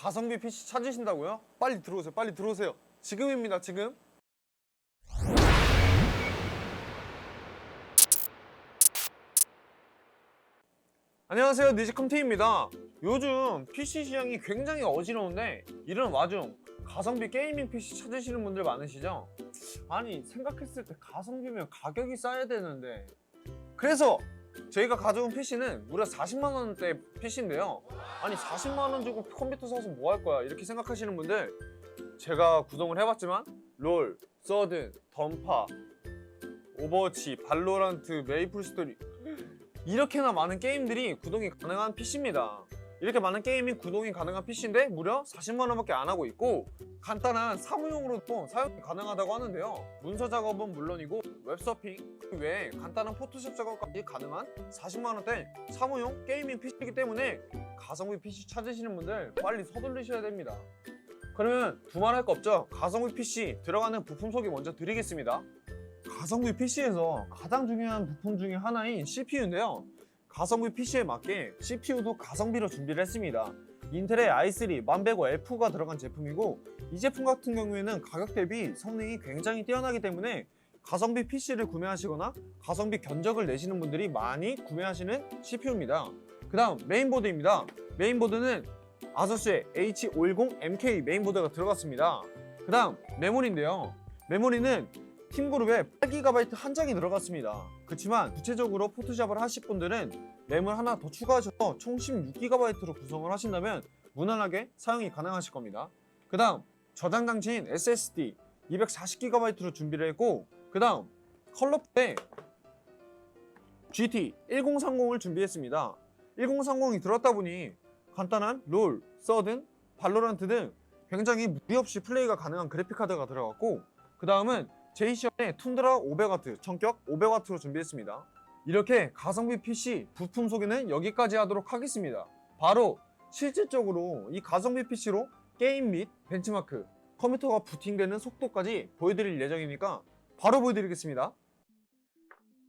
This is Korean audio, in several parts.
가성비 PC 찾으신다고요? 빨리 들어오세요. 빨리 들어오세요. 지금입니다. 지금. 안녕하세요. 니지컴티입니다. 요즘 PC 시장이 굉장히 어지러운데 이런 와중 가성비 게이밍 PC 찾으시는 분들 많으시죠? 아니 생각했을 때 가성비면 가격이 싸야 되는데 그래서 저희가 가져온 PC는 무려 40만 원대 PC인데요. 아니 40만 원 주고 컴퓨터 사서 뭐 할 거야 이렇게 생각하시는 분들 제가 구성을 해봤지만 롤, 서든, 던파, 오버워치, 발로란트, 메이플 스토리 이렇게나 많은 게임들이 구동이 가능한 PC입니다. 이렇게 많은 게임이 구동이 가능한 PC인데 무려 40만 원밖에 안 하고 있고 간단한 사무용으로도 사용이 가능하다고 하는데요. 문서 작업은 물론이고 웹서핑 외에 간단한 포토샵 작업까지 가능한 40만 원대 사무용 게이밍 PC이기 때문에 가성비 PC 찾으시는 분들 빨리 서둘르셔야 됩니다. 그러면 두말할 거 없죠? 가성비 PC 들어가는 부품 소개 먼저 드리겠습니다. 가성비 PC에서 가장 중요한 부품 중에 하나인 CPU인데요. 가성비 PC에 맞게 CPU도 가성비로 준비를 했습니다. 인텔의 i3 1100F가 들어간 제품이고 이 제품 같은 경우에는 가격 대비 성능이 굉장히 뛰어나기 때문에 가성비 PC를 구매하시거나 가성비 견적을 내시는 분들이 많이 구매하시는 CPU입니다. 그 다음 메인보드입니다. 메인보드는 아서스의 H510MK 메인보드가 들어갔습니다. 그 다음 메모리인데요. 메모리는 팀그룹에 8GB 한 장이 들어갔습니다. 그렇지만 구체적으로 포토샵을 하실 분들은 램을 하나 더 추가하셔서 총 16GB로 구성을 하신다면 무난하게 사용이 가능하실 겁니다. 그 다음 저장 장치인 SSD 240GB로 준비를 했고 그 다음 컬러풀의 GT 1030을 준비했습니다. 1030이 들었다 보니 간단한 롤, 서든, 발로란트 등 굉장히 무리 없이 플레이가 가능한 그래픽카드가 들어갔고 그 다음은 제이션의 툰드라 500W, 전격 500W로 준비했습니다. 이렇게 가성비 PC 부품 소개는 여기까지 하도록 하겠습니다. 바로 실질적으로 이 가성비 PC로 게임 및 벤치마크, 컴퓨터가 부팅되는 속도까지 보여드릴 예정이니까 바로 보여드리겠습니다.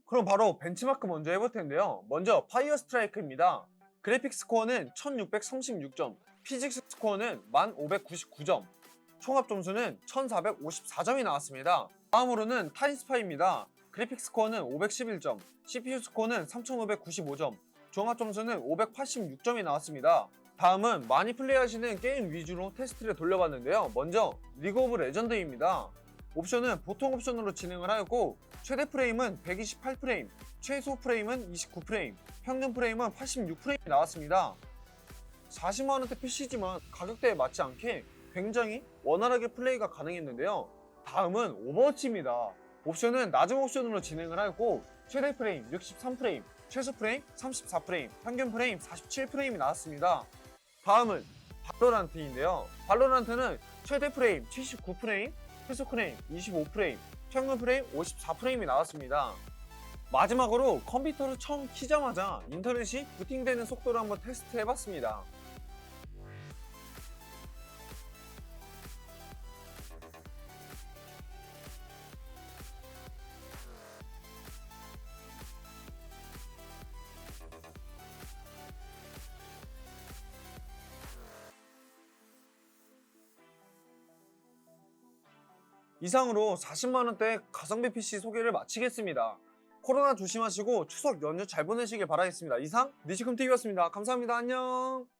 그럼 바로 벤치마크 먼저 해볼 텐데요. 먼저 파이어 스트라이크입니다. 그래픽 스코어는 1636점, 피직스 스코어는 1599점, 총합 점수는 1454점이 나왔습니다. 다음으로는 타임스파입니다. 그래픽 스코어는 511점, CPU 스코어는 3595점, 종합 점수는 586점이 나왔습니다. 다음은 많이 플레이하시는 게임 위주로 테스트를 돌려봤는데요. 먼저 리그 오브 레전드입니다. 옵션은 보통 옵션으로 진행을 하였고 최대 프레임은 128프레임, 최소 프레임은 29프레임, 평균 프레임은 86프레임이 나왔습니다. 40만원대 PC지만 가격대에 맞지 않게 굉장히 원활하게 플레이가 가능했는데요. 다음은 오버워치입니다. 옵션은 낮은 옵션으로 진행을 하였고 최대 프레임 63프레임, 최소 프레임 34프레임, 평균 프레임 47프레임이 나왔습니다. 다음은 발로란트인데요. 발로란트는 최대 프레임 79프레임, 최소 프레임 25프레임, 평균 프레임 54프레임이 나왔습니다. 마지막으로 컴퓨터를 처음 키자마자 인터넷이 부팅되는 속도를 한번 테스트 해봤습니다. 이상으로 40만원대 가성비 PC 소개를 마치겠습니다. 코로나 조심하시고 추석 연휴 잘 보내시길 바라겠습니다. 이상 니시컴TV였습니다. 감사합니다. 안녕.